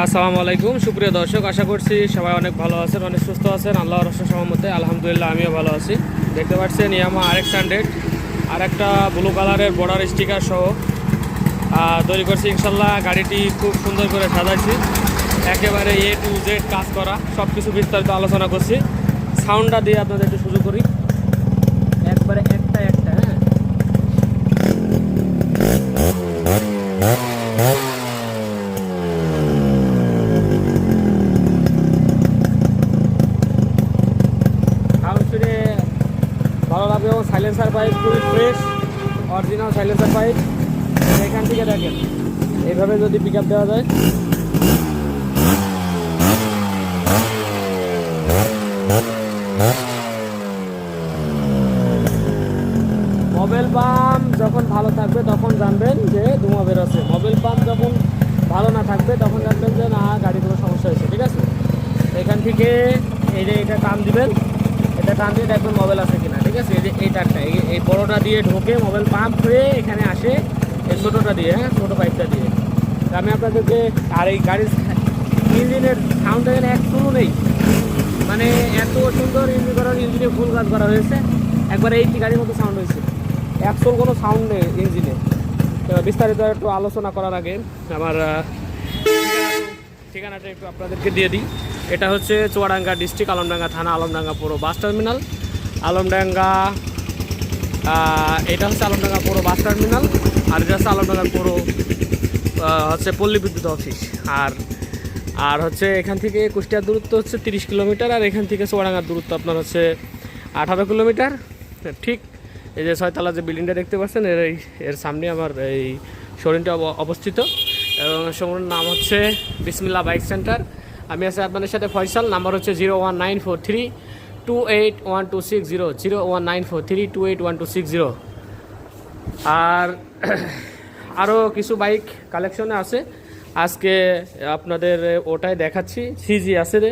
আসসালামু আলাইকুম, সুপ্রিয় দর্শক, আশা করছি সবাই অনেক ভালো আছেন, অনেক সুস্থ আছেন। আল্লাহ রসের সহমতে, আলহামদুলিল্লাহ, আমিও ভালো আছি। দেখতে পাচ্ছেন, ইয়ামা আর এক্স হান্ড্রেড আর একটা ব্লু কালারের বর্ডার স্টিকার সহ। তৈরি করছি, ইনশাল্লাহ, গাড়িটি খুব সুন্দর করে সাজাইছি। একেবারে এ টু জেড কাজ করা সব কিছু বিস্তারিত আলোচনা করছি। সাউন্ডটা দিয়ে আপনাদের একটু সুযোগ করি একবারে একটা একটা হ্যাঁ সাউন্ড শুনে ভালো লাগবে এবং সাইলেন্সার পাইপ খুবই ফ্রেশ অরিজিনাল সাইলেন্সার পাইপ এখান থেকে দেখেন এইভাবে যদি পিক আপ দেওয়া যায়। মোবাইল পাম্প যখন ভালো থাকবে তখন জানবেন যে ধোঁয়া বেরোচ্ছে মোবাইল পাম্প যখন ভালো না থাকবে তখন জানবেন যে না গাড়ি কোনো সমস্যা হয়েছে, ঠিক আছে? এখান থেকে এই যে এটা টান দিবেন, এটা টান দিয়ে দেখবেন মোবাইল আছে কিনা, ঠিক আছে? এই যে এই তারটা এই বড়োটা দিয়ে ঢোকে মোবাইল পাম্প হয়ে এখানে আসে এই ছোটোটা দিয়ে হ্যাঁ? ছোটো পাইপটা দিয়ে। আমি আপনাদেরকে আর এই গাড়ির ইঞ্জিনের সাউন্ড এখানে এক শুরু নেই। মানে এত সুন্দর ইঞ্জিন করা ইঞ্জিনে ফুল কাজ করা হয়েছে। একবার এই গাড়ির মতো সাউন্ড হয়েছে। অ্যাকচুয়াল কোনো সাউন্ড নেই ইঞ্জিনে। বিস্তারিত একটু আলোচনা করার আগে আমার ঠিকানাটা একটু আপনাদেরকে দিয়ে দিই। এটা হচ্ছে চুয়াডাঙ্গা ডিস্ট্রিক্ট, আলমডাঙ্গা থানা, আলমডাঙ্গা পুরো বাস টার্মিনাল। আলমডাঙ্গা এটা হচ্ছে আলমডাঙ্গা পুরো বাস টার্মিনাল। আর এটা হচ্ছে আলমডাঙ্গা পুরো হচ্ছে পল্লী বিদ্যুৎ অফিস। আর আর হচ্ছে এখান থেকে কুষ্টিয়ার দূরত্ব হচ্ছে তিরিশ কিলোমিটার, আর এখান থেকে চুয়াডাঙ্গার দূরত্ব আপনার হচ্ছে আঠারো কিলোমিটার। ঠিক, এই যে ছয়তলা যে বিল্ডিংটা দেখতে পাচ্ছেন, এর এর সামনে আমার এই শোরুমটা অব- অবস্থিত। এবং শোরুমের নাম হচ্ছে বিসমিল্লা বাইক সেন্টার। আমি আছি আপনাদের সাথে ফয়সাল, নাম্বার হচ্ছে zero one nine four three two eight one two six zero zero one nine four three two eight one two six zero. আর আরও কিছু বাইক কালেকশনে আছে। আজকে আপনাদের ওটাই দেখাচ্ছি। সিজি আছে রে।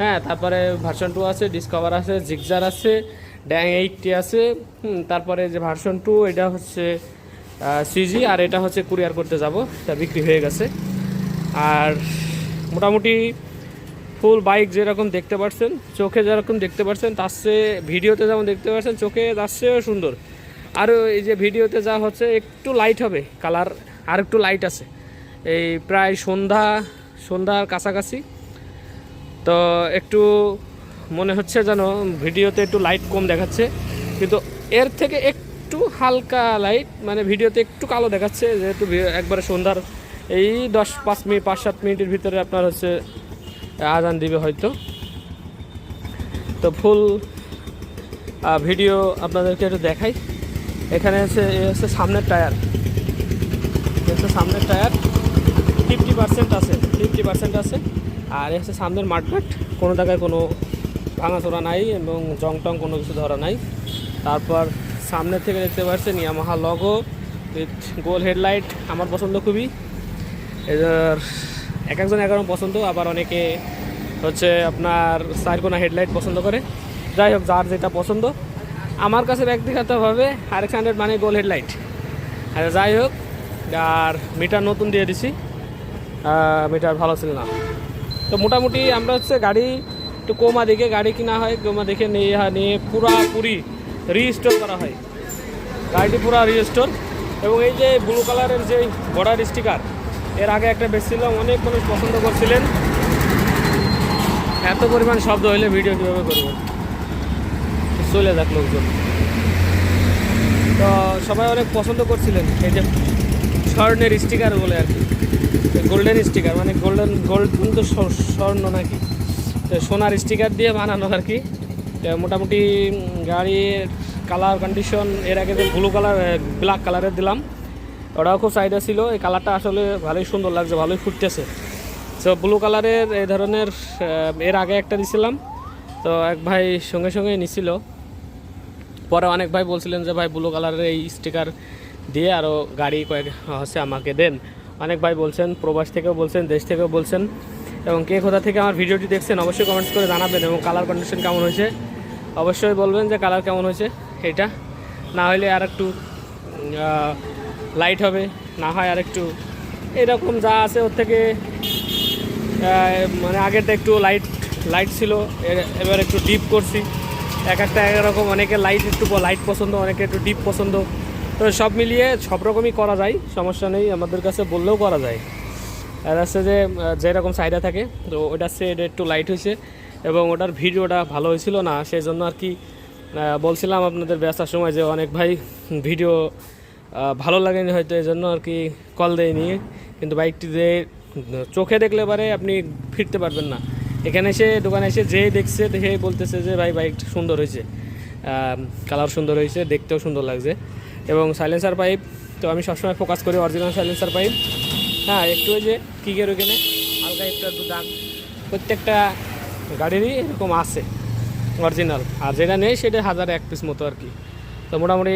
হ্যাঁ তারপরে ভার্সন টু আছে ডিসকভার আছে জিগজার আছে ড্যাং এইটটি আছে। তারপরে যে ভার্সন টু এটা হচ্ছে সিজি আর এটা হচ্ছে কুরিয়ার করতে যাব। এটা বিক্রি হয়ে গেছে। আর মোটামুটি ফুল বাইক যেরকম দেখতে পাচ্ছেন চোখে যেরকম দেখতে পাচ্ছেন তার চেয়ে ভিডিওতে যেমন দেখতে পাচ্ছেন চোখে তার চেয়েও সুন্দর। আর এই যে ভিডিওতে যা হচ্ছে, একটু লাইট হবে কালার আর একটু লাইট আছে। এই প্রায় সন্ধ্যা, সন্ধ্যার কাছাকাছি। তো একটু মনে হচ্ছে যেন ভিডিওতে একটু লাইট কম দেখাচ্ছে, কিন্তু এর থেকে একটু হালকা লাইট মানে ভিডিওতে একটু কালো দেখাচ্ছে, যেহেতু একবারে সন্ধ্যার এই দশ, পাঁচ মিনিট, পাঁচ, সাত মিনিটের ভিতরে আপনার হচ্ছে আজান দিবে হয়তো। তো ফুল ভিডিও আপনাদেরকে একটু দেখাই। এখানে হচ্ছে এ হচ্ছে সামনের টায়ার। এ হচ্ছে সামনের টায়ার। ফিফটি পার্সেন্ট আছে ফিফটি পার্সেন্ট আছে। আর এ হচ্ছে সামনের মাঠঘাট। কোনো জায়গায় কোনো ভাঙাচোরা নাই এবং জং টং কোনো কিছু ধরা নাই। তারপর সামনের থেকে দেখতে পাচ্ছেন ইয়ামাহা লগো উইথ গোল হেডলাইট আমার পছন্দ খুবই। এদের এক একজন এক পছন্দ, আবার অনেকে হচ্ছে আপনার সাইরকোনা হেডলাইট পছন্দ করে। যাই হোক, যার যেটা পছন্দ। আমার কাছে ব্যক্তিগতভাবে আর এক্স হান্ড্রেড মানে গোল হেডলাইট আর যাই হোক, আর মিটার নতুন দিয়ে দিছি। মিটার ভালো ছিল না। তো মোটামুটি আমরা হচ্ছে গাড়ি একটু কমা দেখে গাড়ি কিনা হয়, কমা দেখে নিয়ে নিয়ে পুরাপুরি রিস্টোর করা হয়। গাড়িটি পুরো রিস্টোর এবং এই যে ব্লু কালারের যে বর্ডার স্টিকার এর আগে একটা বেচছিলাম, অনেক মানুষ পছন্দ করছিলেন। এত পরিমাণ শব্দ হইলে ভিডিও কীভাবে করব? চলে যাক লোকজন। তো সবাই অনেক পছন্দ করছিলেন এই যে স্বর্ণের স্টিকার বলে আর কি। গোল্ডেন স্টিকার মানে গোল্ডেন গোল্ড কিন্তু স্বর্ণ নাকি? তো সোনার স্টিকার দিয়ে বানানো আর কি। মোটামুটি গাড়ির কালার কন্ডিশন এর আগে যে ব্লু কালার ব্ল্যাক কালারের দিলাম। ওটাও খুব সাইডে ছিল। এই কালারটা আসলে ভালোই সুন্দর লাগছে, ভালোই ফুটতেছে। তো ব্লু কালারের এই ধরনের এর আগে একটা দিছিলাম। তো এক ভাই সঙ্গে সঙ্গে নিছিল। পরে অনেক ভাই বলছিলেন যে, ভাই ব্লু কালারের এই স্টিকার দিয়ে আরও গাড়ি কয়েক হচ্ছে আমাকে দেন। অনেক ভাই বলছেন, প্রবাস থেকেও বলছেন, দেশ থেকেও বলছেন। এবং কে কোথা থেকে আমার ভিডিওটি দেখছেন, অবশ্যই কমেন্টস করে জানাবেন এবং কালার কন্ডিশন কেমন হয়েছে। অবশ্যই বলবেন যে কালার কেমন হয়েছে এটা। না হলে আর একটু লাইট হবে। না হয় আর একটু, এরকম যা আছে ওর থেকে মানে আগেরটা একটু লাইট লাইট ছিল। এবার একটু ডিপ করছি। এক একটা একরকম অনেকে লাইট একটু লাইট পছন্দ, অনেকে একটু ডিপ পছন্দ। তো সব মিলিয়ে সব রকমই করা যায়, সমস্যা নেই, আমাদের কাছে বললেও করা যায়। আর হচ্ছে যে যেরকম চাহিদা থাকে, তো ওটা এটা একটু লাইট হয়েছে এবং ওটার ভিডিওটা ভালো হয়েছিল না সেই জন্য আর কি বলছিলাম আপনাদের ব্যস্তার সময় যে অনেক ভাই ভিডিও ভালো লাগেনি হয়তো এই জন্য আর কি কল দেয়নি। কিন্তু বাইকটি যে চোখে দেখলে পারে আপনি ফিরতে পারবেন না। এখানে এসে, দোকানে এসে যে দেখছে দেখে বলতেছে যে, ভাই বাইকটা সুন্দর হয়েছে। কালার সুন্দর হয়েছে, দেখতেও সুন্দর লাগছে। এবং সাইলেন্সার পাইপ তো আমি সবসময় ফোকাস করি অরিজিনাল সাইলেন্সার পাইপ হ্যাঁ একটু ওই যে কিকের ওখানে হালকা একটু একটু দাগ প্রত্যেকটা গাড়িরই এরকম আছে অরিজিনাল আর যেটা নেই, সেটা হাজার এক পিস মতো আর কি। তো মোটামুটি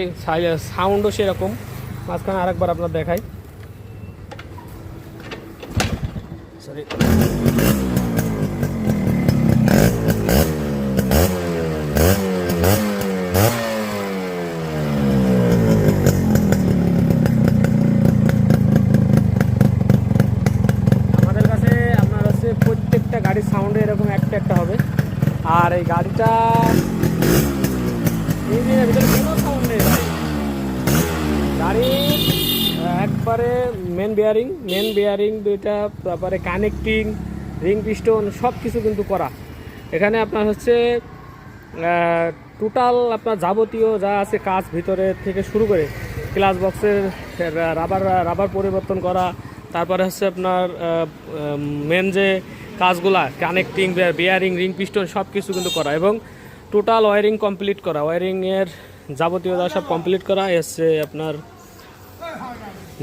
সাউন্ডও সেরকম। মাঝখানে আরেকবার আপনার দেখাই। সরি আমাদের কাছে আপনার হচ্ছে প্রত্যেকটা গাড়ির সাউন্ডে এরকম একটা একটা হবে আর এই গাড়িটা ইঞ্জিনের ভিতরে কোনো সাউন্ড নেই ভাই গাড়ির আহ, একবারে মেন বিয়ারিং মেন বিয়ারিং দুইটা, তারপরে কানেক্টিং রিং পিস্টন সব কিছু কিন্তু করা। এখানে আপনার হচ্ছে টোটাল আপনার যাবতীয় যা আছে কাজ ভিতরে থেকে শুরু করে ক্লাস বক্সের রাবার রাবার পরিবর্তন করা, তারপরে হচ্ছে আপনার মেন যে কাজগুলা কানেক্টিং বিয়ারিং রিং পিস্টন সব কিছু কিন্তু করা এবং টোটাল ওয়ারিং কমপ্লিট করা। ওয়ারিংয়ের যাবতীয় যা সব কমপ্লিট করা এসছে আপনার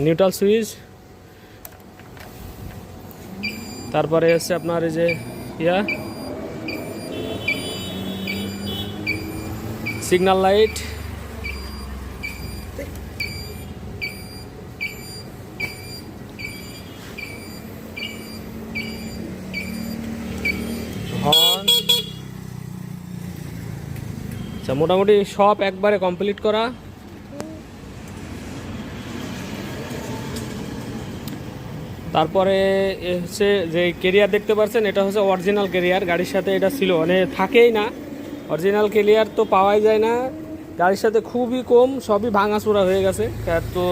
নিউট্রাল সুইচ তারপরে হচ্ছে আপনার এই যে ইয়া সিগন্যাল লাইট আচ্ছা মোটামুটি সব একবারে কমপ্লিট করা। তারপরে হচ্ছে যে কেরিয়ার দেখতে পাচ্ছেন এটা হচ্ছে অরিজিনাল কেরিয়ার গাড়ির সাথে এটা ছিল মানে থাকেই না। অরিজিনাল কেরিয়ার তো পাওয়াই যায় না। গাড়ির সাথে খুবই কম, সবই ভাঙাচোরা হয়ে গেছে। তো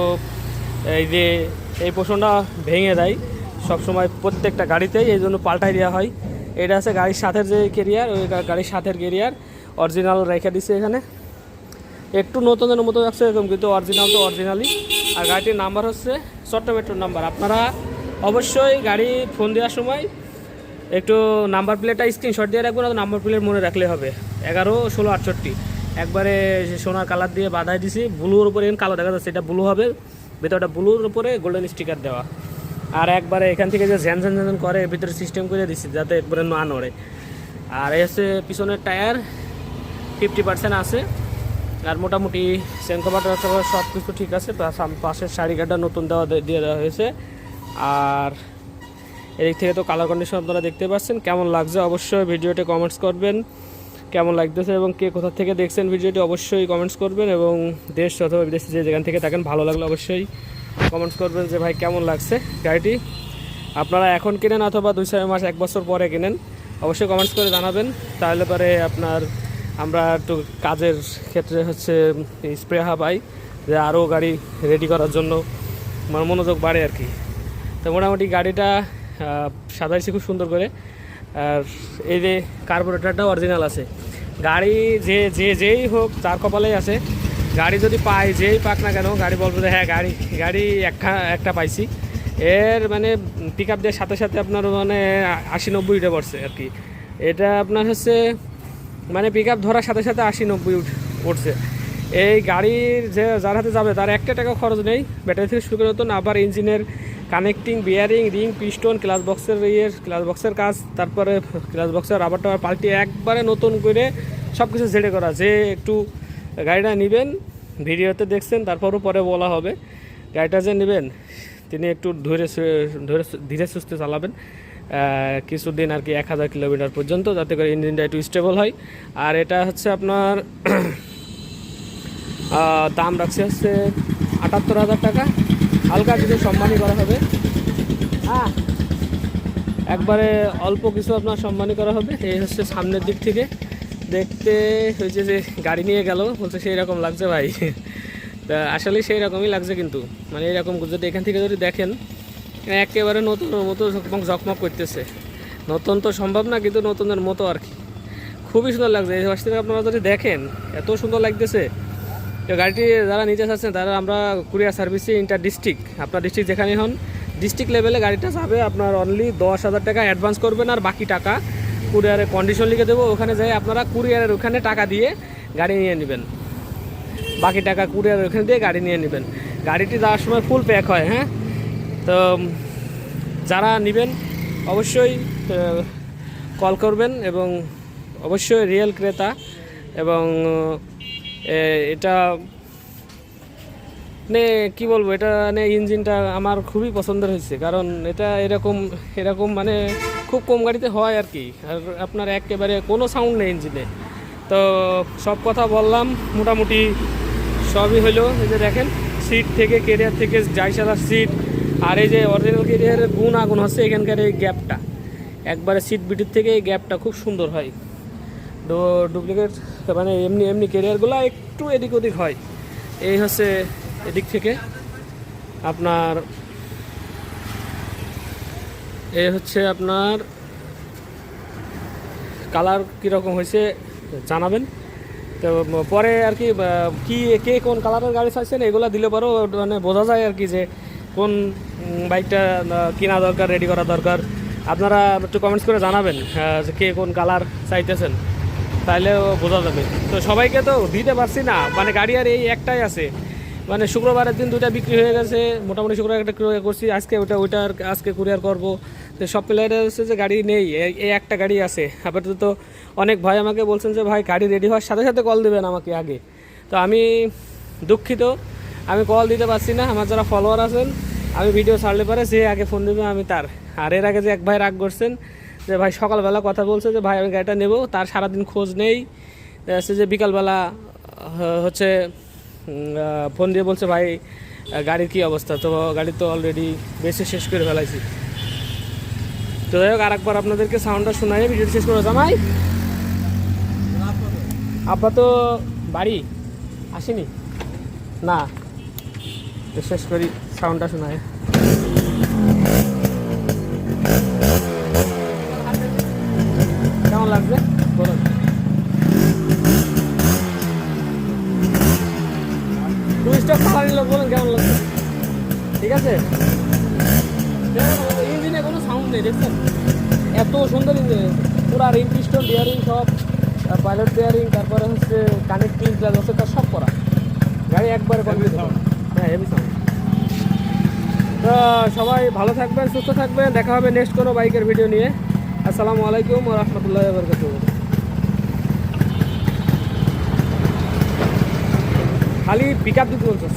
এই যে এই পোষণটা ভেঙে দেয় সবসময় প্রত্যেকটা গাড়িতেই, এই জন্য পাল্টাই দেওয়া হয়। এটা হচ্ছে গাড়ির সাথের যে কেরিয়ার ওই গাড়ির সাথের কেরিয়ার অরিজিনাল রেখে দিছে এখানে। একটু নতুনের মতো যাচ্ছে এরকম, কিন্তু অরিজিনাল তো অরিজিনালই আর গাড়িটির নাম্বার হচ্ছে চট্ট মেট্রোর নাম্বার আপনারা অবশ্যই গাড়ি ফোন দেওয়ার সময় একটু নাম্বার প্লেটটা স্ক্রিনশট দিয়ে রাখবেন আর নাম্বার প্লেট মনে রাখলে হবে। এগারো, ষোলো, আটষট্টি। একবারে সোনার কালার দিয়ে বাঁধাই দিছি, ব্লুর উপরে এখন কালো দেখা যাচ্ছে, এটা ব্লু হবে। ভেতরটা ব্লুর উপরে গোল্ডেন স্টিকার দেওয়া। আর একবারে এখান থেকে যে ঝ্যান ঝ্যান ঝ্যান করে, ভিতরে সিস্টেম করে দিছি, যাতে একবারে না নড়ে। আর এই হচ্ছে পিছনের টায়ার ফিফটি পার্সেন্ট আছে। আর মোটামুটি সেন্কোভার সব কিছু ঠিক আছে পাশের শাড়ি গার্ডটা নতুন দেওয়া দিয়ে দেওয়া হয়েছে। আর এদিক থেকে তো কালার কন্ডিশন আপনারা দেখতে পাচ্ছেন। কেমন লাগছে অবশ্যই ভিডিওতে কমেন্টস করবেন। কেমন লাগতেছে এবং কে কোথা থেকে দেখছেন ভিডিওটি অবশ্যই কমেন্টস করবেন এবং দেশ অথবা বিদেশে যে যেখান থেকে থাকেন, ভালো লাগলে অবশ্যই কমেন্টস করবেন যে, ভাই, কেমন লাগছে গাড়িটি? আপনারা এখন কিনেন অথবা দুই, ছয় মাস, এক বছর পরে কিনেন, অবশ্যই কমেন্টস করে জানাবেন। তাহলে পরে আপনার আমরা একটু কাজের ক্ষেত্রে হচ্ছে স্প্রেহা পাই যে, আরও গাড়ি রেডি করার জন্য আমার মনোযোগ বাড়ে আর কি। তো মোটামুটি গাড়িটা আহ, সাজাইছি খুব সুন্দর করে। আর এই যে কার্বোরেটারটাও অরিজিনাল আছে। গাড়ি যে যে যেই হোক তার কপালেই আছে। গাড়ি যদি পাই যেই পাক না কেন গাড়ি বলব যে হ্যাঁ গাড়ি গাড়ি একটা একটা পাইছি। এর মানে পিক আপ দেওয়ার সাথে সাথে আপনার মানে আশি নব্বই উঠে পড়ছে আর কি। এটা আপনার হচ্ছে মানে পিক আপ ধরার সাথে সাথে আশি নব্বই উঠছে। এই গাড়ির যে যার হাতে যাবে তার একটা টাকা খরচ নেই। ব্যাটারি থেকে শুরু করে নতুন আবার ইঞ্জিনের connecting, bearing, ring, piston, clutch বক্সের ইয়ের, ক্লাস বক্সের কাজ, তারপরে ক্লাস বক্সের রাবার টাবার পাল্টিয়ে একবারে নতুন করে সব কিছু ঝেড়ে করা। যে একটু গাড়িটা নেবেন, ভিডিওতে দেখছেন, তারপরও পরে বলা হবে। গাড়িটা যে নেবেন, তিনি একটু ধরে ধরে ধীরে সুস্থে চালাবেন। কিছুদিন আর কি এক হাজার কিলোমিটার পর্যন্ত যাতে করে ইঞ্জিনটা একটু স্টেবল হয়। আর এটা হচ্ছে আপনার দাম রাখছে হচ্ছে আটাত্তর হাজার টাকা। হালকা কিছু সম্মানই করা হবে। হ্যাঁ। একবারে অল্প কিছু আপনার সম্মানী করা হবে। এই হচ্ছে সামনের দিক থেকে। দেখতে হয়েছে যে গাড়ি নিয়ে গেল। বলছে সেই রকম লাগছে ভাই। তা আসলে সেই রকমই লাগছে কিন্তু। মানে এরকম যদি এখান থেকে যদি দেখেন একেবারে নতুন মতো ঝকমক ঝকমক করতেছে। নতুন তো সম্ভব না কিন্তু নতুনের মতো আর কি। খুবই সুন্দর লাগছে। এই বাসটিতে আপনারা যদি দেখেন এত সুন্দর লাগতেছে। তো গাড়িটি যারা নিতে চাচ্ছেন, তারা আমরা কুরিয়ার সার্ভিসে ইন্টার ডিস্ট্রিক্ট আপনার ডিস্ট্রিক্ট যেখানে হন ডিস্ট্রিক্ট লেভেলে গাড়িটা যাবে আপনার অনলি দশ হাজার টাকা অ্যাডভান্স করবেন আর বাকি টাকা কুরিয়ারে কন্ডিশন লিখে দেবো। ওখানে যাই আপনারা কুরিয়ারের ওখানে টাকা দিয়ে গাড়ি নিয়ে নেবেন। বাকি টাকা কুরিয়ারের ওখানে দিয়ে গাড়ি নিয়ে নেবেন। গাড়িটি যাওয়ার সময় ফুল প্যাক হয় হ্যাঁ? তো, যারা নেবেন, অবশ্যই কল করবেন এবং অবশ্যই রিয়েল ক্রেতা এবং এটা মানে কি বলব, এটা মানে ইঞ্জিনটা আমার খুবই পছন্দের হয়েছে। কারণ এটা এরকম এরকম মানে খুব কম গাড়িতে হয় আর কি। আর আপনার একেবারে কোনো সাউন্ড নেই ইঞ্জিনে। তো সব কথা বললাম, মোটামুটি সবই হলো। এই যে দেখেন সিট থেকে কেরিয়ার থেকে জাইসালার সিট আর এই যে অরিজিনাল কেরিয়ারের গুণ আগুন হচ্ছে এখানকার এই গ্যাপটা একবারে সিট বিটির থেকে এই গ্যাপটা খুব সুন্দর হয়। ডুপ্লিকেট মানে এমনি এমনি কেরিয়ারগুলো একটু এদিক ওদিক হয়। এই হচ্ছে এদিক থেকে আপনার, এই হচ্ছে আপনার কালার কীরকম হয়েছে জানাবেন। তো, পরে আর কি কি, কে কোন কালারের গাড়ি চাইছেন এগুলো দিলে পরেও মানে বোঝা যায় আর কি যে কোন বাইকটা কেনা দরকার রেডি করা দরকার। আপনারা একটু কমেন্টস করে জানাবেন যে কে কোন কালার চাইতেছেন। তাহলেও বোঝা যাবে। তো সবাইকে তো দিতে পারছি না। মানে গাড়ি আর এই একটাই আছে। মানে শুক্রবারের দিন দুইটা বিক্রি হয়ে গেছে। মোটামুটি শুক্রবার একটা কুরিয়ার করছি। আজকে ওটা ওইটার আজকে কুরিয়ার করব। তো সব প্লেয়ারের হচ্ছে যে গাড়ি নেই। এই- একটা গাড়ি আছে। আপাতত অনেক ভাই আমাকে বলছেন যে, ভাই, গাড়ি রেডি হওয়ার সাথে সাথে কল দেবেন আমাকে আগে। তো আমি দুঃখিত। আমি কল দিতে পারছি না। আমার যারা ফলোয়ার আছেন, আমি ভিডিও ছাড়লে পরে যে আগে ফোন দেবে, আমি তার। আর এর আগে যে এক ভাই রাগ করছেন যে ভাই সকালবেলা কথা বলছে যে, ভাই, আমি গাড়িটা নেব, তার সারাদিন খোঁজ নেই। যাচ্ছে যে বিকালবেলা হচ্ছে ফোন দিয়ে বলছে, ভাই গাড়ির কি অবস্থা? তো গাড়ি তো অলরেডি বেশি শেষ করে ফেলাইছি। তো যাই হোক, আরেকবার আপনাদেরকে সাউন্ডটা শোনাই ভিডিওটি শেষ করে জামাই? আব্বা তো বাড়ি? আসেনি? না। শেষ করি সাউন্ডটা শোনায় পিস্টন বিয়ারিং সব পাইলট বিয়ারিং তারপরে হচ্ছে কানেক্টিং প্লাস হচ্ছে তার সব করা। গাড়ি একবারে কমপ্লিট হ্যাঁ হেভি সাউন্ড তো সবাই ভালো থাকবেন সুস্থ থাকবেন। দেখা হবে নেক্সট কোনো বাইকের ভিডিও নিয়ে। আসসালামু আলাইকুম রহমতুল্লাহ বরকাত খালি পিক আপ দিতে বলছে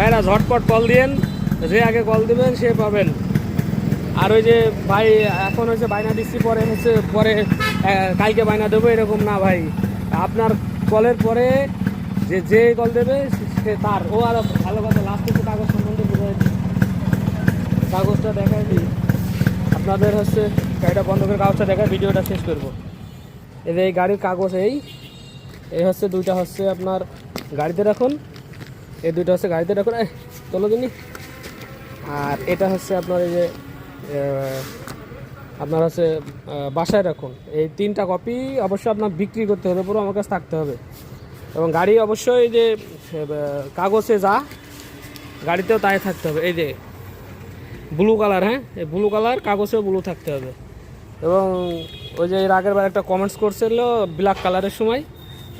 ভাইরা ঝটপট কল দিয়েন, যে আগে কল দিবেন সে পাবেন। আর ওই যে ভাই, এখন হচ্ছে বাইনা দিচ্ছি, পরে হচ্ছে, পরে কালকে বাইনা দেবো, এরকম না ভাই। আপনার কলের পরে যে যে কল দেবে, সে তার। ও আর ভালো কথা লাস্ট একটু কাগজ সম্বন্ধে বুঝাই। কাগজটা দেখাই দিই। আপনাদের হচ্ছে, গাড়িটা বন্ধ করে কাগজটা দেখায়, ভিডিওটা শেষ করব। এই যে এই গাড়ির কাগজ এই এই হচ্ছে দুইটা হচ্ছে আপনার গাড়িতে রাখুন। এই দুইটা হচ্ছে গাড়িতে রাখুন চলো দিনই আর এটা হচ্ছে আপনার এই যে আপনার হচ্ছে বাসায় রাখুন। এই তিনটা কপি অবশ্যই আপনার বিক্রি করতে হবে, পুরো আমার কাছে থাকতে হবে। এবং গাড়ি অবশ্যই যে কাগজে যা, গাড়িতেও তাই থাকতে হবে। এই যে ব্লু কালার হ্যাঁ? এই ব্লু কালার কাগজেও ব্লু থাকতে হবে। এবং ওই যে এর আগের বার একটা কমেন্টস করছিল ব্ল্যাক কালারের সময়।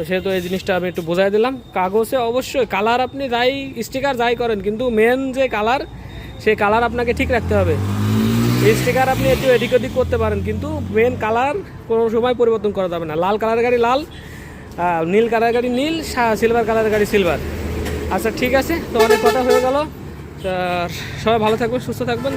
তো সেহেতু এই জিনিসটা আমি একটু বোঝাই দিলাম। কাগজে অবশ্যই কালার আপনি যাই স্টিকার যাই করেন, কিন্তু মেন যে কালার সেই কালার আপনাকে ঠিক রাখতে হবে। স্টিকার আপনি একটু এদিক ওদিক করতে পারেন, কিন্তু মেন কালার কোনো সময় পরিবর্তন করা যাবে না। লাল কালারের গাড়ি লাল নীল কালারের গাড়ি নীল সিলভার কালারের গাড়ি সিলভার আচ্ছা ঠিক আছে, তো অনেক কথা হয়ে গেল। সবাই ভালো থাকবেন, সুস্থ থাকবেন।